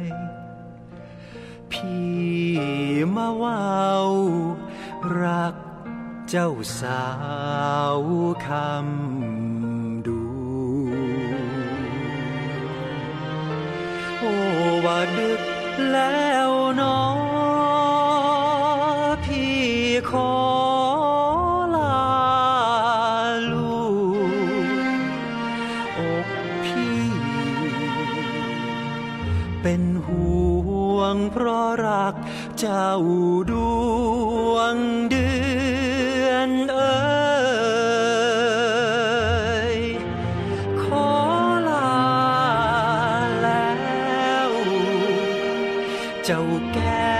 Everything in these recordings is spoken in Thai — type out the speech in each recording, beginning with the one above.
ย พี่มาว่ารักเจ้าสาวคำดู โอ้ว่าดึกแล้วนอพี่ขอลาลูกอก พี่เป็นห่วงเพราะรักเจ้าดวงเดือนเอ่ยขอลาแล้ว เจ้าแก้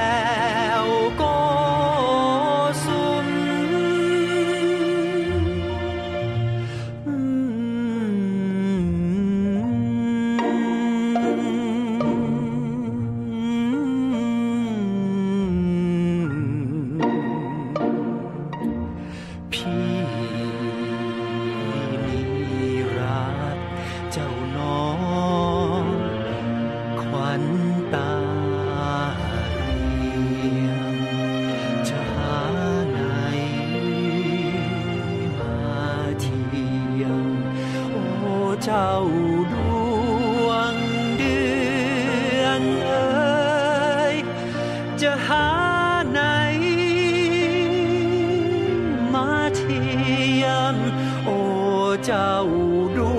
เจ้าดวงเดือนเอ๋ยจะหาไหนมาเทียมโอ้เจ้าดว